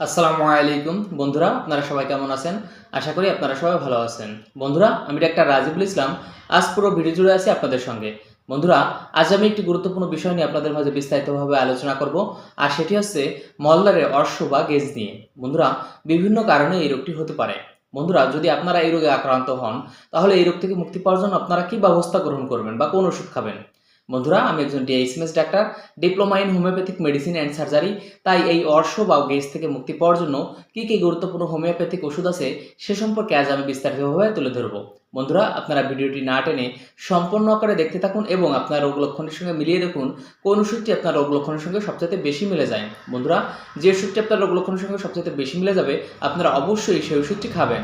আসসালামু আলাইকুম। বন্ধুরা, আপনারা সবাই কেমন আছেন? আশা করি আপনারা সবাই ভালো আছেন। বন্ধুরা, আমি ডাক্তার রাজিবুল ইসলাম। আজ পুরো ভিডিও জুড়ে আছি আপনাদের সঙ্গে। বন্ধুরা, আজ আমি একটি গুরুত্বপূর্ণ বিষয় নিয়ে আপনাদের মাঝে বিস্তারিতভাবে আলোচনা করব, আর সেটি হচ্ছে মলদারে অর্শ বা গেজ নিয়ে। বন্ধুরা, বিভিন্ন কারণে এই রোগটি হতে পারে। বন্ধুরা, যদি আপনারা এই রোগে আক্রান্ত হন, তাহলে এই রোগ থেকে মুক্তি পাওয়ার জন্য আপনারা কি ব্যবস্থা গ্রহণ করবেন বা কোন ওষুধ খাবেন? বন্ধুরা, আমি একজন DHMS doctor diploma in homeopathic medicine and surgery তাই এই অর্শ বা গেজ থেকে মুক্তি পাওয়ার জন্য কী কী গুরুত্বপূর্ণ হোমিওপ্যাথিক ওষুধ আছে সে সম্পর্কে আজ আমি বিস্তারিতভাবে তুলে ধরব। বন্ধুরা, আপনারা ভিডিওটি না টেনে সম্পূর্ণ আকারে দেখতে থাকুন এবং আপনার রোগ লক্ষণের সঙ্গে মিলিয়ে দেখুন কোন ওষুধটি আপনার রোগ লক্ষণের সঙ্গে সবচেয়ে বেশি মিলে যায়। বন্ধুরা, যে ওষুধটি আপনার রোগ লক্ষণের সঙ্গে সবচেয়ে বেশি মিলে যাবে, আপনারা অবশ্যই সেই ওষুধটি খাবেন।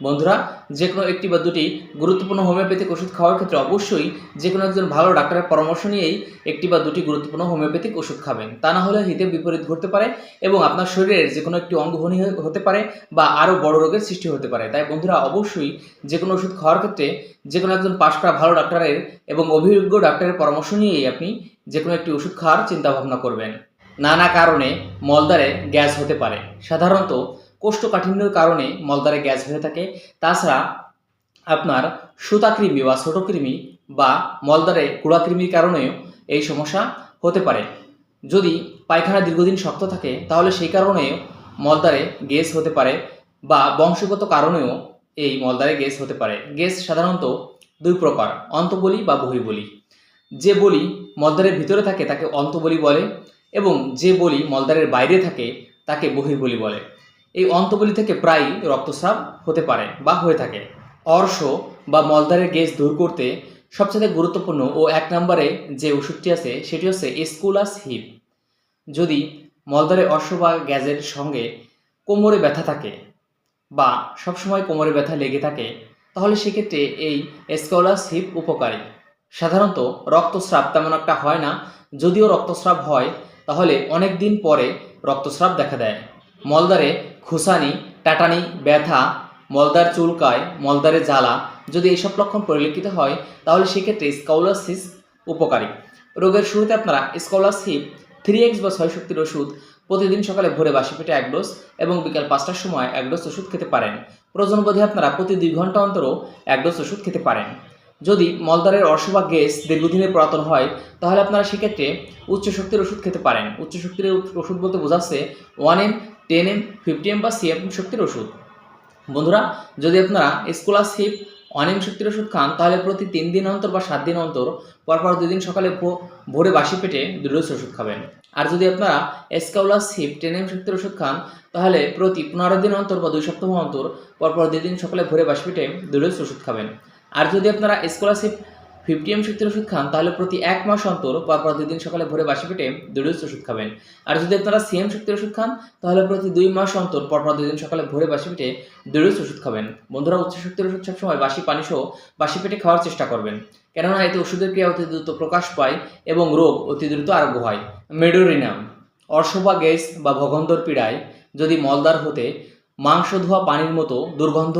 বন্ধুরা যে কোনো একটি বা দুটি গুরুত্বপূর্ণ হোমিওপ্যাথিক ওষুধ খাওয়ার ক্ষেত্রে অবশ্যই যে কোনো একজন ভালো ডাক্তারের পরামর্শ নিয়েই একটি বা দুটি গুরুত্বপূর্ণ হোমিওপ্যাথিক ওষুধ খাবেন। তা না হলে হিতে বিপরীত ঘটতে পারে এবং আপনার শরীরের যে কোনো একটি অঙ্গভনী হতে পারে বা আরও বড় রোগের সৃষ্টি হতে পারে। তাই বন্ধুরা, অবশ্যই যে কোনো ওষুধ খাওয়ার ক্ষেত্রে যে কোনো একজন পাশ করা ভালো ডাক্তারের এবং অভিজ্ঞ ডাক্তারের পরামর্শ নিয়েই আপনি যে কোনো একটি ওষুধ খাওয়ার চিন্তা ভাবনা করবেন। নানা কারণে মলদ্বারে গ্যাস হতে পারে। সাধারণত কোষ্ঠকাঠিন্যের কারণে মলদ্বারে গ্যাস হয়ে থাকে। তাছাড়া আপনার সুতাকৃমি বা ছোটোকৃমি বা মলদ্বারে কুড়াকৃমির কারণেও এই সমস্যা হতে পারে। যদি পায়খানা দীর্ঘদিন শক্ত থাকে, তাহলে সেই কারণেও মলদ্বারে গ্যাস হতে পারে বা বংশগত কারণেও এই মলদ্বারে গ্যাস হতে পারে। গ্যাস সাধারণত দুই প্রকার, অন্তবলি বা বহিবলি। যে বলি মলদ্বারের ভিতরে থাকে তাকে অন্তবলি বলে এবং যে বলি মলদ্বারের বাইরে থাকে তাকে বহির্বলি বলে। এই অন্তবলি থেকে প্রায়ই রক্তস্রাব হতে পারে বা হয়ে থাকে। অর্শ বা মলদ্বারের গ্যাস দূর করতে সবচেয়ে গুরুত্বপূর্ণ ও এক নম্বরে যে ওষুধটি আছে, সেটি হচ্ছে এসকুলাস হিপ। যদি মলদ্বারে অর্শ বা গ্যাসের সঙ্গে কোমরে ব্যথা থাকে বা সবসময় কোমরে ব্যথা লেগে থাকে, তাহলে সেক্ষেত্রে এই এসকলাস হিপ উপকারী। সাধারণত রক্তস্রাব তেমন একটা হয় না। যদিও রক্তস্রাব হয়, তাহলে অনেক দিন পরে রক্তস্রাব দেখা দেয়। মলদ্বারে খুসানি, টাটানি, ব্যথা, মলদ্বার চুলকায়, মলদ্বারে জ্বালা যদি এইসব লক্ষণ পরিলক্ষিত হয়, তাহলে সেক্ষেত্রে স্কাউলাসিস উপকারী। রোগের শুরুতে আপনারা স্কলারশিপ, থ্রি এক্স বা ছয় শক্তির ওষুধ প্রতিদিন সকালে ভোরে বাসি পেটে এক ডোজ এবং বিকাল পাঁচটার সময় এক ডোজ ওষুধ খেতে পারেন। প্রয়োজন বোধে আপনারা প্রতি দুই ঘণ্টা অন্তরও এক ডোজ ওষুধ খেতে পারেন। যদি মলদ্বারের অর্শ বা গ্যাস দীর্ঘদিনের পুরাতন হয়, তাহলে আপনারা সেক্ষেত্রে উচ্চ শক্তির ওষুধ খেতে পারেন। উচ্চ শক্তির ওষুধ বলতে বোঝাচ্ছে one M ten M, fifty M বা সিএম শক্তির ওষুধ। বন্ধুরা, যদি আপনারা স্কলারশিপ অনেম শক্তির ওষুধ খান, তাহলে প্রতি তিন দিন অন্তর বা সাত দিন অন্তর, পরপর দুদিন সকালে ভোরে বাসি পেটে দুই ডোজ ওষুধ খাবেন। আর যদি আপনারা এসকাউলাসিপ টেনেম শক্তির ওষুধ খান, তাহলে প্রতি পনেরো দিন অন্তর বা দুই সপ্তাহ অন্তর, পরপর দুদিন সকালে ভোরে বাসি পেটে দুই ডোজ ওষুধ খাবেন। আর যদি আপনারা স্কলারশিপ ফিফটি এম শক্তির ওষুধ খান, তাহলে প্রতি এক মাস অন্তর পরপর দুই দিন সকালে ভোরে বাসি পেটে দুই ওষুধ খাবেন। আর যদি আপনারা সিএম শক্তির ওষুধ খান, তাহলে প্রতি দুই মাস অন্তর পরপর দুই দিন সকালে ভোরে বাসি পেটে দুই ওষুধ খাবেন। বন্ধুরা, উচ্চ শক্তির ওষুধ সবসময় বাসি পানি সহ বাসি পেটে খাওয়ার চেষ্টা করবেন। কেননা এতে ওষুধের ক্রিয়া অতি দ্রুত প্রকাশ পায় এবং রোগ অতি দ্রুত আরোগ্য হয়। মেডোরিনাম অর্শ বা গ্যাস বা ভগন্দর পীড়ায় যদি মলদার হতে মাংস ধোয়া পানির মতো দুর্গন্ধ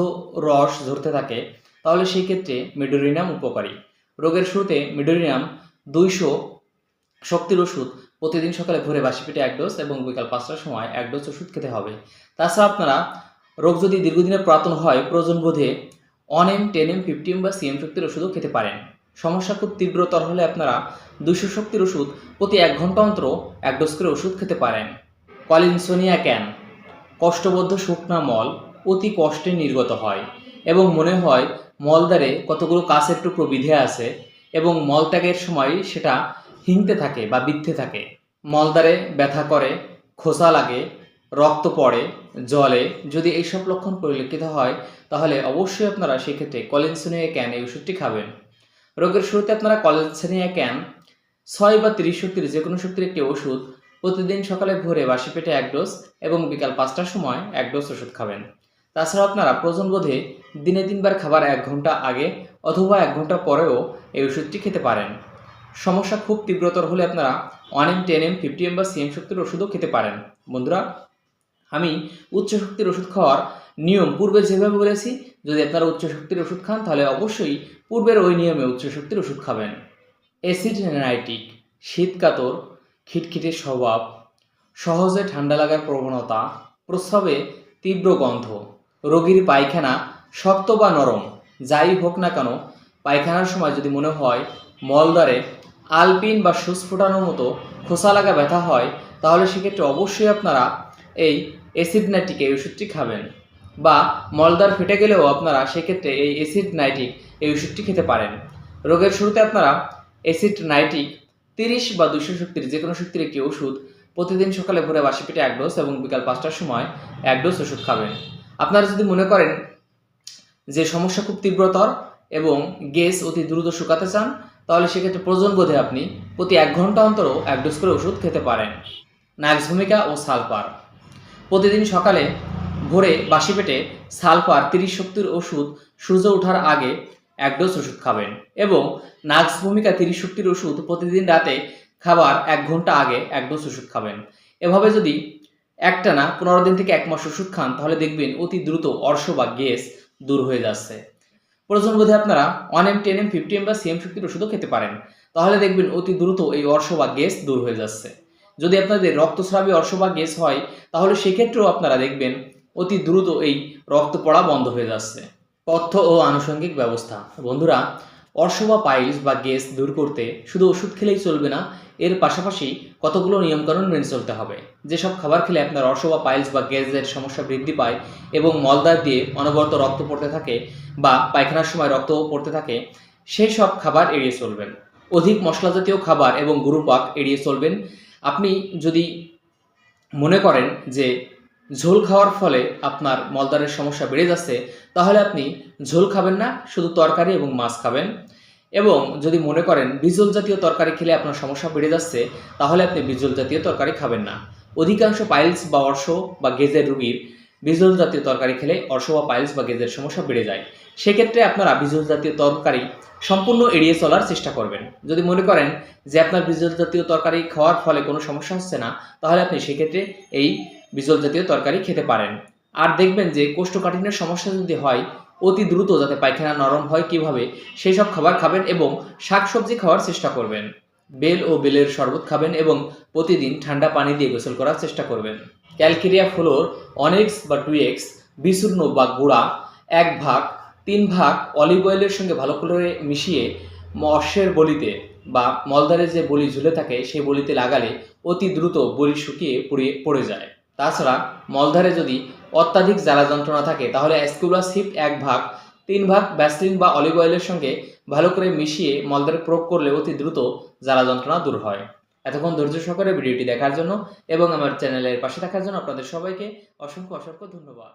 রস ঝরতে থাকে, তাহলে সেই ক্ষেত্রে মেডোরিনাম উপকারী। রোগের শুরুতে মেডোরিনাম দুইশো শক্তির ওষুধ প্রতিদিন সকালে ভোরে বাসি পেটে এক ডোজ এবং বিকাল পাঁচটার সময় এক ডোজ ওষুধ খেতে হবে। তাছাড়া আপনারা রোগ যদি দীর্ঘদিনের পুরাতন হয়, প্রয়োজন বোধে one M ten M fifty M বা সিএম শক্তির ওষুধও খেতে পারেন। সমস্যা খুব তীব্রতর হলে আপনারা দুশো শক্তির ওষুধ প্রতি এক ঘণ্টা অন্তর এক ডোজ করে ওষুধ খেতে পারেন। কলিনসোনিয়া ক্যান, কষ্টবদ্ধ শুকনা মল অতি কষ্টে নির্গত হয়। এবং মনে হয় মলদ্বারে কতগুলো কাছের টুকরো বিধে আছে এবং মলত্যাগের সময় সেটা হিংতে থাকে বা বিদ্ধে থাকে। মলদ্বারে ব্যথা করে, খোসা লাগে, রক্ত পড়ে জলে যদি এইসব লক্ষণ পরিলক্ষিত হয়, তাহলে অবশ্যই আপনারা সেক্ষেত্রে কলিনসোনিয়া ক্যান এই ওষুধটি খাবেন। রোগের শুরুতে আপনারা কলিনসোনিয়া ক্যান, ছয় বা তিরিশ শক্তির যে কোনো শক্তির একটি ওষুধ প্রতিদিন সকালে ভোরে বাসি পেটে এক ডোজ এবং বিকাল পাঁচটার সময় এক ডোজ ওষুধ খাবেন। তাছাড়া আপনারা প্রয়োজন বোধে দিনে তিনবার খাবার এক ঘণ্টা আগে অথবা এক ঘণ্টা পরেও এই ওষুধটি খেতে পারেন। সমস্যা খুব তীব্রতর হলে আপনারা one M ten M fifty M বা সিএম শক্তির ওষুধও খেতে পারেন। বন্ধুরা, আমি উচ্চ শক্তির ওষুধ খাওয়ার নিয়ম পূর্বে যেভাবে বলেছি, যদি আপনারা উচ্চ শক্তির ওষুধ খান, তাহলে অবশ্যই পূর্বের ওই নিয়মে উচ্চ শক্তির ওষুধ খাবেন। অ্যাসিড নাইটিক শীতকাতর খিটখিটে স্বভাব, সহজে ঠান্ডা লাগার প্রবণতা, প্রস্রাবে তীব্র গন্ধ। রোগীর পায়খানা শক্ত বা নরম, যাই হোক না কেন, পায়খানার সময় যদি মনে হয় মলদ্বারে আলপিন বা সুস ফোটানোর মতো খোসা লাগা ব্যথা হয়, তাহলে সেক্ষেত্রে অবশ্যই আপনারা এই অ্যাসিড নাইট্রিক এই ওষুধটি খাবেন। বা মলদ্বার ফেটে গেলেও আপনারা সেক্ষেত্রে এই অ্যাসিড নাইট্রিক এই ওষুধটি খেতে পারেন। রোগের শুরুতে আপনারা অ্যাসিড নাইট্রিক তিরিশ বা দুশো শক্তির যে কোনো শক্তির একটি ওষুধ প্রতিদিন সকালে ভোরে বাসি পেটে এক ডোজ এবং বিকাল পাঁচটার সময় এক ডোজ ওষুধ খাবেন। আপনারা যদি মনে করেন যে সমস্যা খুব তীব্রতর এবং গ্যাস অতি দ্রুত শুকাতে চান, তাহলে সেক্ষেত্রে প্রয়োজন বোধে আপনি প্রতি এক ঘণ্টা অন্তরও এক ডোজ করে ওষুধ খেতে পারেন। নাক্স ভূমিকা ও সালফার। প্রতিদিন সকালে ভোরে বাসি পেটে সালফার তিরিশ শক্তির ওষুধ সূর্য ওঠার আগে এক ডোজ ওষুধ খাবেন এবং নাক্স ভূমিকা তিরিশ শক্তির ওষুধ প্রতিদিন রাতে খাবার এক ঘণ্টা আগে এক ডোজ ওষুধ খাবেন। এভাবে যদি একটানা পনেরো দিন থেকে এক মাস ওষুধ খান, তাহলে দেখবেন অতি দ্রুত অর্শ বা গ্যাস দূর হয়ে যাচ্ছে। প্রয়োজন বোধে আপনারা one M ten M fifty M বা সিএম শক্তির ওষুধও খেতে পারেন। তাহলে দেখবেন অতি দ্রুত এই অর্শ বা গ্যাস দূর হয়ে যাচ্ছে। যদি আপনাদের রক্তস্রাবী অর্শ বা গ্যাস হয়, তাহলে সেক্ষেত্রেও আপনারা দেখবেন অতি দ্রুত এই রক্ত পড়া বন্ধ হয়ে যাচ্ছে। তথ্য ও আনুষঙ্গিক ব্যবস্থা। বন্ধুরা অর্শ পাইলস বা গ্যাস দূর করতে শুধু ওষুধ খেলেই চলবে না, এর পাশাপাশি কতগুলো নিয়মকানুন মেনে চলতে হবে? যেসব খাবার খেলে আপনার অর্শ পাইলস বা গ্যাসের সমস্যা বৃদ্ধি পায় এবং মলদার দিয়ে অনবরত রক্ত পড়তে থাকে বা পায়খানার সময় রক্ত পড়তে থাকে সেই সব খাবার এড়িয়ে চলবেন। অধিক মশলা জাতীয় খাবার এবং গুরুপাক এড়িয়ে চলবেন। আপনি যদি মনে করেন যে ঝোল খাওয়ার ফলে আপনার মলদারের সমস্যা বেড়ে যাচ্ছে, তাহলে আপনি ঝোল খাবেন না, শুধু তরকারি এবং মাছ খাবেন। এবং যদি মনে করেন বিজল জাতীয় তরকারি খেলে আপনার সমস্যা বেড়ে যাচ্ছে, তাহলে আপনি বিজল জাতীয় তরকারি খাবেন না। অধিকাংশ পাইলস বা অর্শ বা গেজের রুগীর বিজল জাতীয় তরকারি খেলে অর্শ বা পাইলস বা গেজের সমস্যা বেড়ে যায়। সেক্ষেত্রে আপনারা বিজল জাতীয় তরকারি সম্পূর্ণ এড়িয়ে চলার চেষ্টা করবেন। যদি মনে করেন যে আপনার বিজল জাতীয় তরকারি খাওয়ার ফলে কোনো সমস্যা হচ্ছে না, তাহলে আপনি সেক্ষেত্রে এই বিজল জাতীয় তরকারি খেতে পারেন। আর দেখবেন যে কোষ্ঠকাঠিন্যের সমস্যা যদি হয়, অতি দ্রুত যাতে পায়খানা নরম হয় কীভাবে সেই সব খাবার খাবেন এবং শাকসবজি খাওয়ার চেষ্টা করবেন। বেল ও বেলের শরবত খাবেন এবং প্রতিদিন ঠান্ডা পানি দিয়ে গোসল করার চেষ্টা করবেন। ক্যালকেরিয়া ফ্লোর অনেক্স বা টু এক্স বিচূর্ণ বা গুঁড়া, এক ভাগ, তিন ভাগ অলিভ অয়েলের সঙ্গে ভালো করে মিশিয়ে মৎস্যের বলিতে বা মলদারে যে বলি ঝুলে থাকে, সেই বলিতে লাগালে অতি দ্রুত বলি শুকিয়ে পুড়িয়ে, পড়ে যায়। তাছাড়া মলধারে যদি অত্যাধিক জ্বালা যন্ত্রণা থাকে, তাহলে অ্যাসকুলাসিপ এক ভাগ, তিন ভাগ ব্যাসলিন বা অলিভ অয়েলের সঙ্গে ভালো করে মিশিয়ে মলদারে প্রয়োগ করলে অতি দ্রুত জ্বালা যন্ত্রণা দূর হয়। এতক্ষণ ধৈর্য সহকারে ভিডিওটি দেখার জন্য এবং আমার চ্যানেলের পাশে থাকার জন্য আপনাদের সবাইকে অসংখ্য অসংখ্য ধন্যবাদ।